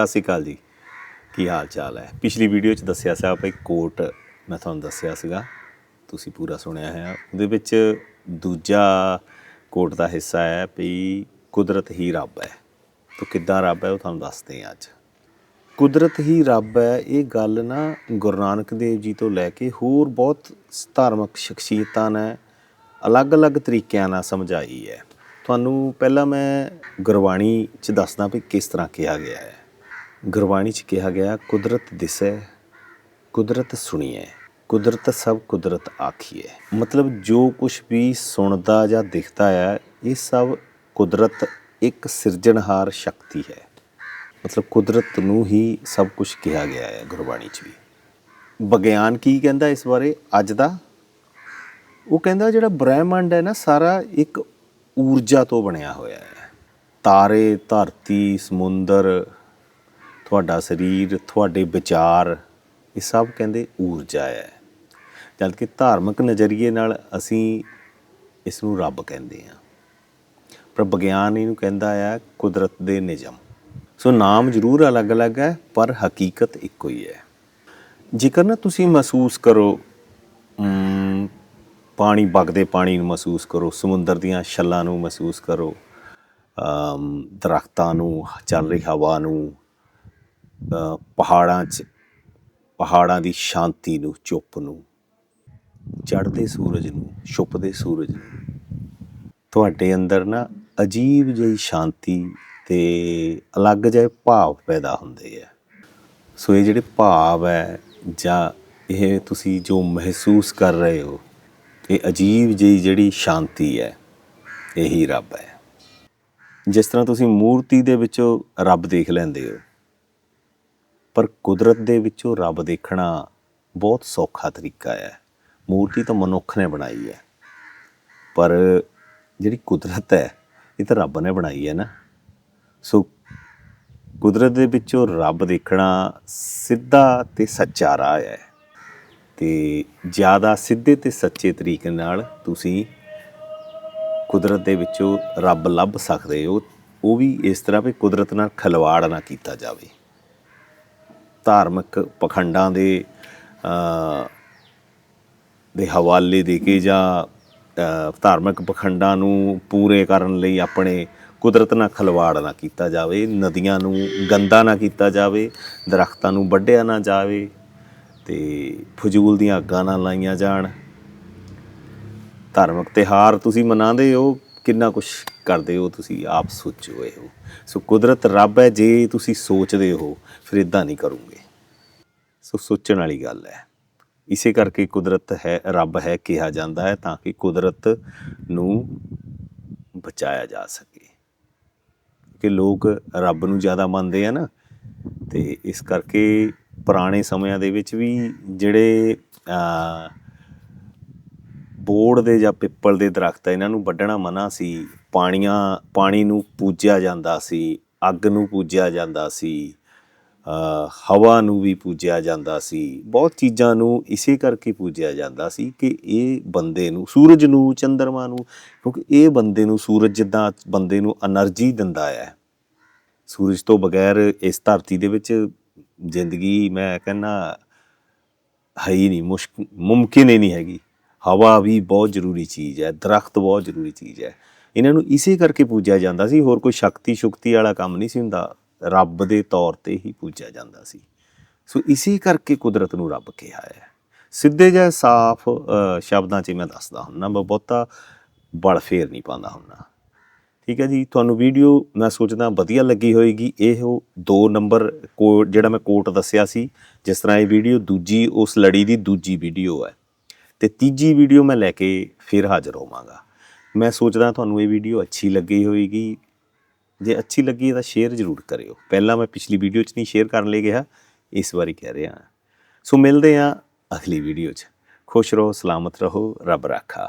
ਸਤਿ ਸ਼੍ਰੀ ਅਕਾਲ ਜੀ। ਕੀ ਹਾਲ ਚਾਲ ਹੈ? ਪਿਛਲੀ ਵੀਡੀਓ 'ਚ ਦੱਸਿਆ ਸੀ ਭਈ ਕੋਟ ਮੈਂ ਤੁਹਾਨੂੰ ਦੱਸਿਆ ਸੀਗਾ। ਤੁਸੀਂ ਪੂਰਾ ਸੁਣਿਆ ਹੈ। ਉਹਦੇ ਵਿੱਚ ਦੂਜਾ ਕੋਟ ਦਾ ਹਿੱਸਾ ਹੈ ਵੀ ਕੁਦਰਤ ਹੀ ਰੱਬ ਹੈ। ਤੋ ਕਿੱਦਾਂ ਰੱਬ ਹੈ ਉਹ ਤੁਹਾਨੂੰ ਦੱਸਦੇ ਹਾਂ ਅੱਜ। ਕੁਦਰਤ ਹੀ ਰੱਬ ਹੈ, ਇਹ ਗੱਲ ਨਾ ਗੁਰੂ ਨਾਨਕ ਦੇਵ ਜੀ ਤੋਂ ਲੈ ਕੇ ਹੋਰ ਬਹੁਤ ਧਾਰਮਿਕ ਸ਼ਖਸੀਅਤਾਂ ਨੇ ਅਲੱਗ-ਅਲੱਗ ਤਰੀਕਿਆਂ ਨਾਲ ਸਮਝਾਈ ਹੈ। ਤੁਹਾਨੂੰ ਪਹਿਲਾਂ ਮੈਂ ਗੁਰਬਾਣੀ 'ਚ ਦੱਸਦਾ ਵੀ ਕਿਸ ਤਰ੍ਹਾਂ ਕਿਹਾ ਗਿਆ ਹੈ। ਗੁਰਬਾਣੀ 'ਚ ਕਿਹਾ ਗਿਆ, ਕੁਦਰਤ ਦਿਸੈ, ਕੁਦਰਤ ਸੁਣੀਐ, ਕੁਦਰਤ ਸਭ ਕੁਦਰਤ ਆਖੀਐ। ਮਤਲਬ ਜੋ ਕੁਝ ਵੀ ਸੁਣਦਾ ਜਾਂ ਦਿਖਦਾ ਹੈ ਇਹ ਸਭ ਕੁਦਰਤ ਇੱਕ ਸਿਰਜਣਹਾਰ ਸ਼ਕਤੀ ਹੈ। ਮਤਲਬ ਕੁਦਰਤ ਨੂੰ ਹੀ ਸਭ ਕੁਝ ਕਿਹਾ ਗਿਆ ਹੈ ਗੁਰਬਾਣੀ 'ਚ ਵੀ। ਵਿਗਿਆਨ ਕੀ ਕਹਿੰਦਾ ਇਸ ਬਾਰੇ? ਅੱਜ ਦਾ? ਉਹ ਕਹਿੰਦਾ ਜਿਹੜਾ ਬ੍ਰਹਿਮੰਡ ਹੈ ਨਾ, ਸਾਰਾ ਇੱਕ ਊਰਜਾ ਤੋਂ ਬਣਿਆ ਹੋਇਆ ਹੈ। ਤਾਰੇ, ਧਰਤੀ, ਸਮੁੰਦਰ ਤੁਹਾਡਾ ਸਰੀਰ ਤੁਹਾਡੇ ਵਿਚਾਰ ਇਹ ਸਭ ਕਹਿੰਦੇ ਊਰਜਾ ਹੈ। ਜਦ ਕਿ ਧਾਰਮਿਕ ਨਜ਼ਰੀਏ ਨਾਲ ਅਸੀਂ ਇਸ ਨੂੰ ਰੱਬ ਕਹਿੰਦੇ ਹਾਂ। ਪਰ ਵਿਗਿਆਨ ਇਹਨੂੰ ਕਹਿੰਦਾ ਆ ਕੁਦਰਤ ਦੇ ਨਿਯਮ। ਸੋ ਨਾਮ ਜ਼ਰੂਰ ਅਲੱਗ-ਅਲੱਗ ਹੈ ਪਰ ਹਕੀਕਤ ਇੱਕੋ ਹੀ ਹੈ। ਜੇਕਰ ਨਾ ਤੁਸੀਂ ਮਹਿਸੂਸ ਕਰੋ ਪਾਣੀ ਵਗਦੇ ਪਾਣੀ ਨੂੰ ਮਹਿਸੂਸ ਕਰੋ ਸਮੁੰਦਰ ਦੀਆਂ ਛੱਲਾਂ ਨੂੰ ਮਹਿਸੂਸ ਕਰੋ ਅਮ, ਦਰਖਤਾਂ ਨੂੰ ਚੱਲ ਰਹੀ ਹਵਾ ਨੂੰ ਪਹਾੜਾਂ 'ਚ, ਪਹਾੜਾਂ ਦੀ ਸ਼ਾਂਤੀ ਨੂੰ, ਚੁੱਪ ਨੂੰ, ਚੜ੍ਹਦੇ ਸੂਰਜ ਨੂੰ, ਛੁਪਦੇ ਸੂਰਜ ਨੂੰ, ਤੁਹਾਡੇ ਅੰਦਰ ਨਾ ਅਜੀਬ ਜਿਹੀ ਸ਼ਾਂਤੀ ਤੇ ਅਲੱਗ ਜਿਹੇ ਭਾਵ ਪੈਦਾ ਹੁੰਦੇ ਆ। ਸੋ ਇਹ ਜਿਹੜੇ ਭਾਵ ਹੈ ਜਾਂ ਇਹ ਤੁਸੀਂ ਜੋ ਮਹਿਸੂਸ ਕਰ ਰਹੇ ਹੋ, ਇਹ ਅਜੀਬ ਜਿਹੀ ਜਿਹੜੀ ਸ਼ਾਂਤੀ ਹੈ, ਇਹੀ ਰੱਬ ਹੈ। ਜਿਸ ਤਰ੍ਹਾਂ ਤੁਸੀਂ ਮੂਰਤੀ ਦੇ ਵਿੱਚੋਂ ਰੱਬ ਦੇਖ ਲੈਂਦੇ ਹੋ ਪਰ ਕੁਦਰਤ ਦੇ ਵਿੱਚੋਂ ਰੱਬ ਦੇਖਣਾ ਬਹੁਤ ਸੌਖਾ ਤਰੀਕਾ ਹੈ। ਮੂਰਤੀ ਤਾਂ ਮਨੁੱਖ ਨੇ ਬਣਾਈ ਹੈ। ਪਰ ਜਿਹੜੀ ਕੁਦਰਤ ਹੈ, ਇਹ ਤਾਂ ਰੱਬ ਨੇ ਬਣਾਈ ਹੈ ਨਾ। ਸੋ ਕੁਦਰਤ ਦੇ ਵਿੱਚੋਂ ਰੱਬ ਦੇਖਣਾ ਸਿੱਧਾ ਤੇ ਸੱਚਾ ਰਾਹ ਹੈ। ਤੇ ਜ਼ਿਆਦਾ ਸਿੱਧੇ ਤੇ ਸੱਚੇ ਤਰੀਕੇ ਨਾਲ ਤੁਸੀਂ ਕੁਦਰਤ ਦੇ ਵਿੱਚੋਂ ਰੱਬ ਲੱਭ ਸਕਦੇ ਹੋ। ਉਹ ਵੀ ਇਸ ਤਰ੍ਹਾਂ ਵੀ ਕੁਦਰਤ ਨਾਲ ਖਿਲਵਾੜ ਨਾ ਕੀਤਾ ਜਾਵੇ। ਧਾਰਮਿਕ ਪਖੰਡਾਂ ਦੇ ਦੇ ਹਵਾਲੇ ਦੇ ਕੇ ਜਾਂ ਧਾਰਮਿਕ ਪਖੰਡਾਂ ਨੂੰ ਪੂਰੇ ਕਰਨ ਲਈ ਆਪਣੇ ਕੁਦਰਤ ਨਾਲ ਖਿਲਵਾੜ ਨਾ ਕੀਤਾ ਜਾਵੇ, ਨਦੀਆਂ ਨੂੰ ਗੰਦਾ ਨਾ ਕੀਤਾ ਜਾਵੇ, ਦਰਖਤਾਂ ਨੂੰ ਵੱਢਿਆ ਨਾ ਜਾਵੇ ਤੇ ਫਜ਼ੂਲ ਦੀਆਂ ਅੱਗਾਂ ਨਾ ਲਾਈਆਂ ਜਾਣ। ਧਾਰਮਿਕ ਤਿਹਾਰ ਤੁਸੀਂ ਮਨਾਉਂਦੇ ਹੋ ਕਿੰਨਾ ਕੁਝ ਕਰਦੇ ਹੋ ਤੁਸੀਂ, ਆਪ ਸੋਚੋ ਇਹ ਸੋ ਕੁਦਰਤ ਰੱਬ ਹੈ, ਜੇ ਤੁਸੀਂ ਸੋਚਦੇ ਹੋ, ਫਿਰ ਇਦਾਂ ਨਹੀਂ ਕਰੋਗੇ। ਸੋ ਸੋਚਣ ਵਾਲੀ ਗੱਲ ਹੈ। ਇਸੇ ਕਰਕੇ ਕੁਦਰਤ ਹੈ, ਰੱਬ ਹੈ ਕਿਹਾ ਜਾਂਦਾ ਹੈ, ਤਾਂ ਕਿ ਕੁਦਰਤ ਨੂੰ ਬਚਾਇਆ ਜਾ ਸਕੇ। ਕਿ ਲੋਕ ਰੱਬ ਨੂੰ ਜ਼ਿਆਦਾ ਮੰਨਦੇ ਆ ਨਾ ਤੇ ਇਸ ਕਰਕੇ ਪੁਰਾਣੇ ਸਮਿਆਂ ਦੇ ਵਿੱਚ ਵੀ ਜਿਹੜੇ ਅ ਬੋੜ ਦੇ ਜਾਂ ਪਿੱਪਲ ਦੇ ਦਰਖਤ ਇਹਨਾਂ ਨੂੰ ਵੱਢਣਾ ਮਨਾ ਸੀ। ਪਾਣੀਆਂ, ਪਾਣੀ ਨੂੰ ਪੂਜਿਆ ਜਾਂਦਾ ਸੀ, ਅੱਗ ਨੂੰ ਪੂਜਿਆ ਜਾਂਦਾ ਸੀ ਹਵਾ ਨੂੰ ਵੀ ਪੂਜਿਆ ਜਾਂਦਾ ਸੀ। ਬਹੁਤ ਚੀਜ਼ਾਂ ਨੂੰ ਇਸੇ ਕਰਕੇ ਪੂਜਿਆ ਜਾਂਦਾ ਸੀ ਕਿ ਇਹ ਬੰਦੇ ਨੂੰ, ਸੂਰਜ ਨੂੰ, ਚੰਦਰਮਾ ਨੂੰ, ਕਿਉਂਕਿ ਇਹ ਬੰਦੇ ਨੂੰ ਸੂਰਜ ਜਿੱਦਾਂ ਬੰਦੇ ਨੂੰ એનર્ਜੀ ਦਿੰਦਾ ਹੈ। ਸੂਰਜ ਤੋਂ ਬਗੈਰ ਇਸ ਧਰਤੀ ਦੇ ਵਿੱਚ ਜ਼ਿੰਦਗੀ ਮੈਂ ਕਹਿੰਨਾ ਹੈ ਹੀ ਨਹੀਂ, ਮੁਸ਼ਕ, ਮੁਮਕਿਨ ਹੀ ਨਹੀਂ ਹੈਗੀ। ਹਵਾ ਵੀ ਬਹੁਤ ਜ਼ਰੂਰੀ ਚੀਜ਼ ਹੈ, ਦਰਖਤ ਬਹੁਤ ਜ਼ਰੂਰੀ ਚੀਜ਼ ਹੈ। ਇਹਨਾਂ ਨੂੰ ਇਸੇ ਕਰਕੇ ਪੂਜਿਆ ਜਾਂਦਾ ਸੀ, ਹੋਰ ਕੋਈ ਸ਼ਕਤੀ ਸ਼ੁਕਤੀ ਵਾਲਾ ਕੰਮ ਨਹੀਂ ਸੀ ਹੁੰਦਾ, ਰੱਬ ਦੇ ਤੌਰ ਤੇ ਹੀ ਪੂਜਿਆ ਜਾਂਦਾ ਸੀ। ਸੋ ਇਸੇ ਕਰਕੇ ਕੁਦਰਤ ਨੂੰ ਰੱਬ ਕਿਹਾ ਹੈ। ਸਿੱਧੇ ਜਿਹੇ ਸਾਫ਼ ਸ਼ਬਦਾਂ 'ਚ ਮੈਂ ਦੱਸਦਾ ਹੁੰਨਾ ਮੈਂ ਬਹੁਤਾ ਬਲ ਫੇਰ ਨਹੀਂ ਪਾਉਂਦਾ ਹੁੰਨਾ ਠੀਕ ਹੈ ਜੀ, ਤੁਹਾਨੂੰ ਵੀਡੀਓ ਮੈਂ ਸੋਚਦਾ ਵਧੀਆ ਲੱਗੀ ਹੋਏਗੀ। ਇਹ ਉਹ ਦੋ ਨੰਬਰ ਕੋਡ ਜਿਹੜਾ ਮੈਂ ਕੋਟ ਦੱਸਿਆ ਸੀ, ਜਿਸ ਤਰ੍ਹਾਂ ਇਹ ਵੀਡੀਓ ਦੂਜੀ, ਉਸ ਲੜੀ ਦੀ ਦੂਜੀ ਵੀਡੀਓ ਹੈ। ਤੇ ਤੀਜੀ ਵੀਡੀਓ ਮੈਂ ਲੈ ਕੇ ਫਿਰ ਹਾਜ਼ਰ ਹੋਵਾਂਗਾ। ਮੈਂ ਸੋਚਦਾ ਤੁਹਾਨੂੰ ਇਹ ਵੀਡੀਓ ਅੱਛੀ ਲੱਗੀ ਹੋਏਗੀ। ਜੇ ਅੱਛੀ ਲੱਗੀ ਤਾਂ ਸ਼ੇਅਰ ਜ਼ਰੂਰ ਕਰਿਓ। ਪਹਿਲਾਂ ਮੈਂ ਪਿਛਲੀ ਵੀਡੀਓ 'ਚ ਨਹੀਂ ਸ਼ੇਅਰ ਕਰਨ ਲਈ ਗਿਆ ਇਸ ਵਾਰੀ ਕਹਿ ਰਿਹਾ ਸੋ ਮਿਲਦੇ ਹਾਂ ਅਗਲੀ ਵੀਡੀਓ 'ਚ। ਖੁਸ਼ ਰਹੋ, ਸਲਾਮਤ ਰਹੋ, ਰੱਬ ਰਾਖਾ।